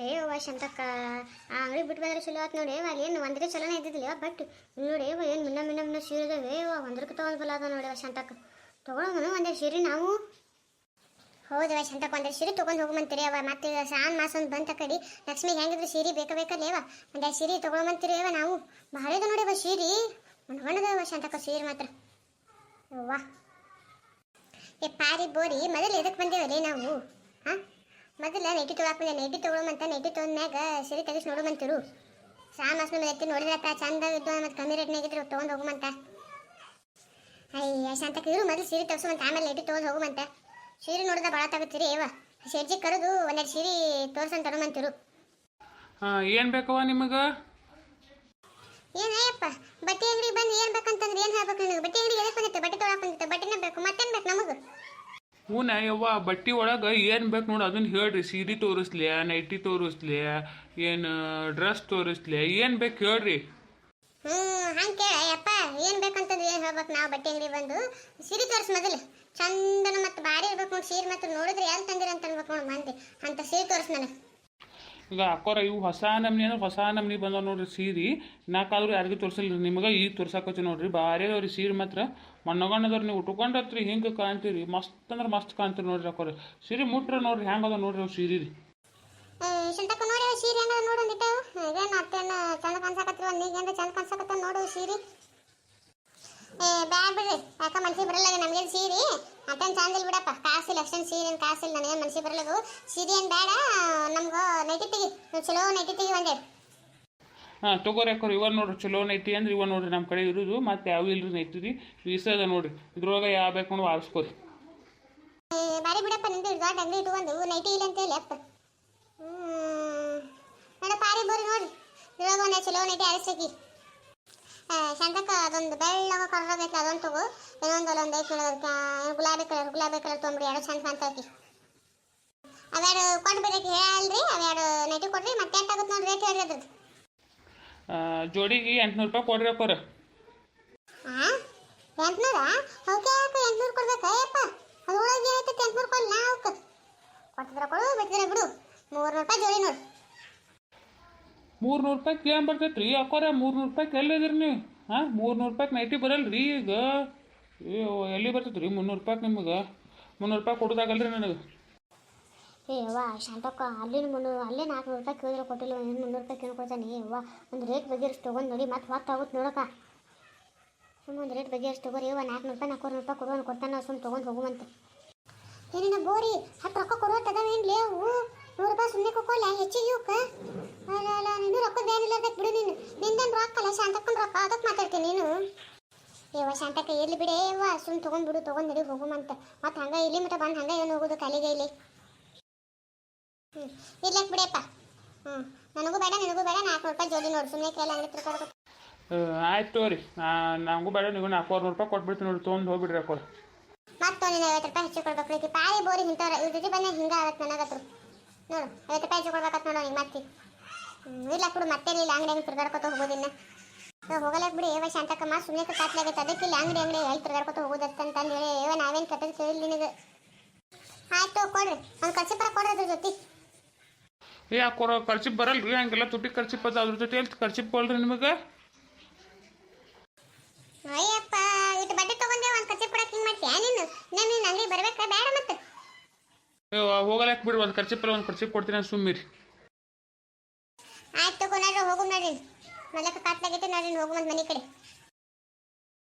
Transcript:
ಅಯ್ಯೋ, ಅವ್ವ ಶಂತಕ್ಕ. ಆ ಅಂಗಡಿ ಬಿಟ್ಟು ಬಂದ್ರೆ ಚಲೋ ಆತು ನೋಡಿ. ಅಲ್ಲಿ ಏನು ಒಂದ್ರೆ ಚಲೋನೇ ಇದ್ದಿದ್ದಿಲ್ಲ ಬಟ್ ನೋಡಿ ಏನು ಮಿನ್ನ ಮಿನ್ನ ಮಿನ್ನ ಸೀರೆ ಇದಾವೆ ಒಂದ್ರಕ್ಕೆ ತೊಗೊಂಡು ಬಲ್ಲ ಅದ ನೋಡಿ ಶಂತಕ್ಕ. ತೊಗೊಳೋನು ಒಂದೇ ಸೀರೆ ನಾವು. ಹೌದವ ಶಂತಕ್ಕ, ಒಂದೇ ಸೀರೆ ತೊಗೊಂಡು ಹೋಗಮಂತೀರಿ ಅವ ಮತ್ತೆ ಸಾನ್ ಮಾಸ ಒಂದು ಬಂತ ಕಡಿ, ಲಕ್ಷ್ಮಿಗೆ ಹೆಂಗಿದ್ರು ಸೀರೆ ಬೇಕ ಬೇಕಲ್ಲೇವ ಒಂದೆರಡು ಸೀರೆ ತೊಗೊಳಮಂತೀರಿ ಅವ ನಾವು. ಭಾಳ ಇದೆ ನೋಡಿ ಅವ ಸೀರೆ. ಮಣ್ಗಣದವ ಶಂತಕ್ಕ ಸೀರೆ ಮಾತ್ರ. ಅವ್ವ ಏ, ಪಾರಿ ಬೋರಿ, ಮೊದಲು ಎದಕ್ಕೆ ಬಂದೇವಲ್ಲೇ ನಾವು? ಹಾಂ? ಮೊದಲ ನೈಟಿ ತೊಗೊಳಕ್ ಬಂದೆ ನೈಟಿ ತೊಗೊಳಮಂತ ನೈಟಿ ತೊಗೊಂಡ್ಮ್ಯಾಗ ಸೀರೆ ತೆಗಿಸಿ ನೋಡುಮಂತಿರು. ಸಾ ಮಾಸ್ನ ಮೇಲೆ ಎತ್ತಿ ನೋಡಿದ್ರತ್ತ ಚಂದ ಇದ್ದು ಮತ್ತು ಕಮ್ಮಿ ರೇಟ್ನಾಗಿದ್ರು ತೊಗೊಂಡು ಹೋಗುಮಂತ. ಅಯ್ಯ ಶಾಂತಕ್ಕೆ ಇರು ಮೊದಲು ಸೀರೆ ತಗ್ಸುವಂತ ಆಮೇಲೆ ನೈಟಿ ತೊಗೊಂಡು ಹೋಗುಮಂತ. ಸೀರೆ ನೋಡಿದ ಭಾಳ ತಗೋತೀರಿ ಏವ? ಶೇರ್ಜಿ ಕರೆದು ಒಂದೆರಡು ಸೀರೆ ತೋರ್ಸಂತ ತರುಮಂತಿರು. ಏನ್ ಬೇಕವ ನಿಮಗೆ? ಏನಯ್ಯಪ್ಪ ಬಟ್ಟೆ ಅಂಗಡಿ ಬಂದು ಏನು ಬೇಕಂತಂದ್ರೆ ಏನು ಹೇಳ್ಬೇಕು ನನಗೆ? ಬಟ್ಟೆ ಅಂಗಡಿ ಎದಕ್ಕೆ ಬಂದಿತ್ತು? ಬಟ್ಟೆ ತೊಗೊಳಕ್ ಬಂದಿತ್ತು ಬಟ್ಟೆನೇ ಬೇಕು ಮತ್ತೇನು ಬೇಕು ನಮಗೆ ಹೂನ ಯವ್ವ, ಬಟ್ಟೆ ಒಳಗೆ ಏನು ಬೇಕು ನೋಡಿ ಅದನ್ನು ಹೇಳ್ರಿ. ಸೀರೆ ತೋರಿಸ್ಲಿ ನೈಟಿ ತೋರಿಸ್ಲಿ ಏನು, ಡ್ರೆಸ್ ತೋರಿಸ್ಲಿ ಏನು ಬೇಕು ಹೇಳ್ರಿ. ಹ್ಞೂ, ಹಂಗೆ ಏನು ಬೇಕಂತಂದ್ರೆ ಏನು ಹೇಳ್ಬೇಕು ನಾವು ಬಟ್ಟೆ ಅಂಗಡಿ ಬಂದು. ಸೀರೆ ತೋರಿಸ್ ಮೊದಲು. ಚಂದನ ಮತ್ತು ಭಾರಿ ಇರ್ಬೇಕು ನೋಡಿ, ಸೀರೆ ಮತ್ತು ನೋಡಿದ್ರೆ ಎಲ್ಲಿ ತಂದಿರ ಅಂತ ಅನ್ಬೇಕು ನೋಡಿ ಮಂದಿ. ಅಂತ ಸೀರೆ ತೋರಿಸ್ ನನಗೆ. ಈಗ ಅಕ್ಕೋರ ಇವು ಹೊಸ ನಮ್ನಿ ಅಂದ್ರೆ ಹೊಸ ನಮ್ನಿ ಬಂದಾವ ನೋಡ್ರಿ ಸೀರೆ. ನಾಲ್ಕಾದ್ರೂ ಯಾರಿಗೂ ತೋರಿಸಲ್ರಿ, ನಿಮಗೆ ಈಗ ತೋರ್ಸಾಕತ್ತಿ ನೋಡ್ರಿ. ಭಾರಿ ಅವ್ರಿ ಸೀರೆ ಮಾತ್ರ. ಮಣ್ಣಗಣ್ಣದವ್ರಿ ನೀವು ಉಟ್ಕೊಂಡತ್ರಿ ಹಿಂಗೆ ಕಾಣ್ತೀರಿ. ಮಸ್ತ್ ಅಂದ್ರೆ ಮಸ್ತ್ ಕಾಣ್ತೀರಿ ನೋಡ್ರಿ ಅಕ್ಕೋರ. ಸೀರೆ ಮುಟ್ರ ನೋಡ್ರಿ, ಹೆಂಗೆ ಅದ ನೋಡ್ರಿ ಅವು ಸೀರೆ ರೀ ನೋಡಿ ಸೀರೆ ಅಂದಿಟ್ಟವು ಇದೇನು ಚಂದ ಒಂದು. ಈಗ ಚಂದ ಕಾಣ್ಸಕತ್ತ ನೋಡು ಸೀರೆ. ಏ ಬ್ಯಾಡ ಬಿಡ್ರಿ. ಯಾಕ ಮನ್ಸಿಗೆ ಬರಲ್ಲ ನಮಗೆ ಸೀರೆ? ಅತ್ತೇನು ಚಾಂದಿಲ್ ಬಿಡಪ್ಪ? ಕಾಸಿಲ್ಲ ಅಷ್ಟೊಂದು ಸೀರೆ ಏನು ಕಾಸಿಲ್ಲ ನನಗೆ ಮನ್ಸಿಗೆ ಬರಲ್ಲ ಸೀರೆ ಏನು ಬೇಡ ನಮ್ಗೆ ನೈಟಿ ತೆಗಿ ನೀವು ಚಲೋ ನೈಟಿ ತೆಗಿ ಒಂದೇ. ಹಾಂ ತಗೋರಿ ಅಕ್ಕೋರಿ. ಇವ ನೋಡ್ರಿ ಚಲೋ ನೈತಿ ಅಂದ್ರೆ ಇವ ನೋಡ್ರಿ ನಮ್ಮ ಕಡೆ ಇರೋದು ಮತ್ತೆ ಯಾವ ಇಲ್ರಿ ನೈಟಿ ರೀ ವೀಸ ಅದ ನೋಡ್ರಿ. ಇದ್ರೊಳಗೆ ಯಾವ ಬೇಕು ನೋಡಿ ಆರಿಸ್ಕೋರಿ. ಬಾರಿ ಬಿಡಪ್ಪ ನಿಂದು ದೊಡ್ಡ ಅಂಗಡಿ ಇಟ್ಕೊಂಡು ನೈಟಿ ಇಲ್ಲ ಅಂತ ಹೇಳಿ ಅಪ್ಪ. ನೋಡಪ್ಪ ಪಾರಿ ಬೋರಿ ನೋಡ್ರಿ. ಇವಾಗ ಒಂದು ಚಲೋ ನೈಟಿ ಅರಸಕಿ ಶಂತಕ್ಕ ಅದೊಂದು ಬೆಳ್ಳಗ ಕಲರ್ ಬೇಕು ಅದೊಂದು ತಗೋ. ಇನ್ನೊಂದು ಅಲ್ಲೊಂದು ಐದು ನೋಡೋದಕ್ಕೆ ಗುಲಾಬಿ ಕಲರ್ ಗುಲಾಬಿ ಕಲರ್ ತೊಗೊಂಬಿಡಿ ಎರಡು ಚಂದ ಕಾಣ್ತೈತಿ. ಅವೆರಡು ಕೊಡ್ಬೇಕಿ ಹೇಳಲ್ರಿ ಅವೆರಡು ನೈಟಿ ಕೊಡ್ರಿ ಮತ್ತೆ ಎಂಟಾಗುತ್ತೆ ನೋಡ್ರಿ ರೇಟ್ ಹೇಳ್ರಿ ಅದ್ರದ್ದು. ಜೋಡಿಗೆ ಎಂಟ್ನೂರು ರೂಪಾಯಿ ಕೊಡ್ರಿ ಅಕ್ಕೋರ ಹಾಂ ಎಂಟ್ನೂರ? ಓಕೆ ಯಾಕೆ ಎಂಟ್ನೂರು ಕೊಡ್ಬೇಕಾ? ಅಪ್ಪ ಅದ್ರೊಳಗೆ ಆಯ್ತೈತೆ ಎಂಟ್ನೂರು ಕೊಡಿ ನಾ ಅವಕ್ಕೆ. ಕೊಟ್ಟಿದ್ರೆ ಕೊಡು ಬಿಟ್ಟಿದ್ರೆ ಬಿಡು. ಮೂರ್ನೂರು ರೂಪಾಯಿ ಜೋಡಿ ನೋಡು. ಮೂರ್ನೂರು ರೂಪಾಯಿ ಕೇಳಿ ಬರ್ತೈತೆ ರೀ ಅಕ್ಕೋರ, ಮೂರ್ನೂರು ರೂಪಾಯಿ ಎಲ್ಲಿದ್ದೀರಿ ನೀವು? ಹಾಂ, ಮೂರ್ನೂರು ರೂಪಾಯಿ ನೈಟಿ ಬರಲ್ಲ ರೀ ಈಗ ಎಲ್ಲಿ ಬರ್ತೈತೆ ರೀ ಮುನ್ನೂರು ರೂಪಾಯಿ ನಿಮಗೆ? ಮುನ್ನೂರು ರೂಪಾಯಿ ಕೊಡೋದಾಗಲ್ರಿ ನನಗೆ. ಏ ಅವ್ವ ಶಾಂತಕ್ಕ ಅಲ್ಲಿ ಮುನ್ನೂರು, ಅಲ್ಲೇ ನಾಲ್ಕುನೂರು ರೂಪಾಯಿ ಕೇಳಿದ್ರೆ ಕೊಟ್ಟಿಲ್ಲ, ಇನ್ನು ಮುನ್ನೂರು ರೂಪಾಯಿ ಕೇಳ್ಕೊಳ್ತಾನೆ ಏ ಅವ್ವ, ಒಂದು ರೇಟ್ ಬಗ್ಗೆ ಅಷ್ಟು ತೊಗೊಂಡು ನೋಡಿ, ಮತ್ತೆ ಹೊತ್ತಾಗುತ್ತೆ ನೋಡಕ್ಕ. ಸುಮ್ಮನೆ ಒಂದು ರೇಟ್ ಬಗೆಹರಿಸಿ ತಗೋರಿ ಯವ್ವ ನಾಲ್ಕುನೂರು ರೂಪಾಯಿ ನೂರು ರೂಪಾಯಿ ಕೊಡುವನು ಕೊಡ್ತಾನೆ ಸುಮ್ಮನೆ ತೊಗೊಂಡು ಹೋಗುವಂತೆ. ಏನಿನ ಬೋರಿ ಹತ್ತು ರೊಕ್ಕ ಕೊಡುವತ್ತದವೇನ್ಲೇ ಅವು? ನೂರು ರೂಪಾಯಿ ಸುಮ್ಮನೆ ಕೊಕ್ಕೋಲ್ಲ ಹೆಚ್ಚಿಗೆ ಇವಕ್ಕೆ ಅಲ್ಲ ಅಲ್ಲ ನೀನು ರೊಕ್ಕ ಬೇನಿಲ್ಲದಕ್ಕೆ ಬಿಡು ನೀನು ನಿಂದೇನು ರೊಕ್ಕಲ್ಲ ಅಲ್ಲ ರೊಕ್ಕ ಅದಕ್ಕೆ ಮಾತಾಡ್ತೀನಿ ನೀನು ಏವ ಶಾಂತಕ್ಕ ಎಲ್ಲಿ ಬಿಡೇ ಅವ್ವ ಸುಮ್ಮನೆ ತೊಗೊಂಡ್ಬಿಡು ತೊಗೊಂಡು ನಡಿ ಹೋಗುಮಂತ ಮತ್ತೆ ಹಂಗೆ ಇಲ್ಲಿ ಮಟ್ಟ ಬಂದು ಹಂಗೆ ಏನು ಹೋಗೋದು ಕಾಲಿಗೆ ಇಲ್ಲಿ ಹ್ಞೂ ಇರ್ಲಕ್ಕೆ ಬಿಡಪ್ಪ ಹ್ಞೂ ನನಗೂ ಬೇಡ ನಿನಗೂ ಬೇಡ ನಾಲ್ಕು ರೂಪಾಯಿ ಜೋಡಿ ನೋಡು ಸುಮ್ಮನೆ ಕೇಳ ಅಂಗಡಿ ತಿರ್ಕೊಂಡು ಆಯ್ತು ತಗೋರಿ ನನಗೂ ಬೇಡ ನೀವು ನಾಲ್ಕೂವರೆ ರೂಪಾಯಿ ಕೊಟ್ಬಿಡ್ತೀನಿ ನೋಡಿ ತೊಗೊಂಡು ಹೋಗ್ಬಿಡ್ರಿ ಅಕ್ಕೋರ ಮತ್ತೊಂದು ಐವತ್ತು ರೂಪಾಯಿ ಹೆಚ್ಚು ಕೊಡ್ಬೇಕು ಪಾರಿ ಬೋರಿ ಇಂಥವ್ರ ಇವ್ರ ಜೊತೆ ಬಂದಾಗ ಹಿಂಗೆ ಆಗತ್ತೆ ನನಗತ್ರ ನೋಡು ಐವತ್ತು ರೂಪಾಯಿ ಹೆಚ್ಚು ಕೊಡ್ಬೇಕತ್ ನೋಡು ನಿಂಗೆ ಮತ್ತೆ ಇಲ್ಲ ಮತ್ತೆ ಇಲ್ಲಿ ಅಂಗಡಿ ಹಂಗೆ ತಿರ್ಗಾಡ್ಕೊತ ಹೋಗೋದಿನ್ನ ಹೋಗಲಕ್ ಬಿಡಿ ಏವ ಶಾಂತಕ್ಕಮ್ಮ ಸುಮ್ಮನೆ ಕಾಟ್ಲಾಗೈತೆ ಇಲ್ಲಿ ಅಂಗಡಿ ಅಂಗಡಿ ಎಲ್ಲಿ ತಿರ್ಗಾಡ್ಕೊತ ಹೋಗೋದತ್ತಂತಂದು ಹೇಳಿ ಏವ ನಾವೇನು ಕಟ್ಟದ ಕೇಳಿಲ್ಲ ನಿನಗೆ. ಆಯ್ತು ಕೊಡ್ರಿ ಒಂದು ಕಳ್ಸಿಪರ ಕೊಡ್ರಿ ಅದ್ರ ಜೊತೆ. ಏ ಯಾಕೆ ಖರ್ಚಿಪ್ ಬರಲ್ರಿ ಹಂಗೆಲ್ಲ ತುಟ್ಟಿ ಖರ್ಚಿಪ್ ಅದ ಅದ್ರ ಜೊತೆ ಎಲ್ಲಿ ಖರ್ಚಿಪ್ ಕೊಡ್ರಿ ನಿಮಗೆ. ಅಯ್ಯಪ್ಪ ಇಟ್ಟು ಬಟ್ಟೆ ತಗೊಂಡೆ ಒಂದು ಕಚ್ಚೆ ಕೊಡಕ್ಕೆ ಹಿಂಗೆ ಮಾಡ್ತೀಯ ನೀನು? ನಾನು ನೀನು ಅಂಗಡಿ ಬರ್ಬೇಕಾ? ಬೇಡ ಮತ್ತೆ. ಹೋಗಲಕ್ಕೆ ಬಿಡಿ ಒಂದು ಖರ್ಚಿಪ್ಪಲ್ಲ ಒಂದು ಖರ್ಚಿಪ್ ಕೊಡ್ತೀನಿ ಸುಮ್ಮಿರಿ ಆಯ್ತು ತಗೋ ನಡ್ರಿ ಹೋಗು ನಡ್ರಿ ಮಲಕ ಕಾತ್ಲಾಗೈತೆ ನಡ್ರಿ ಹೋಗು ಮನೆ ಕಡೆ.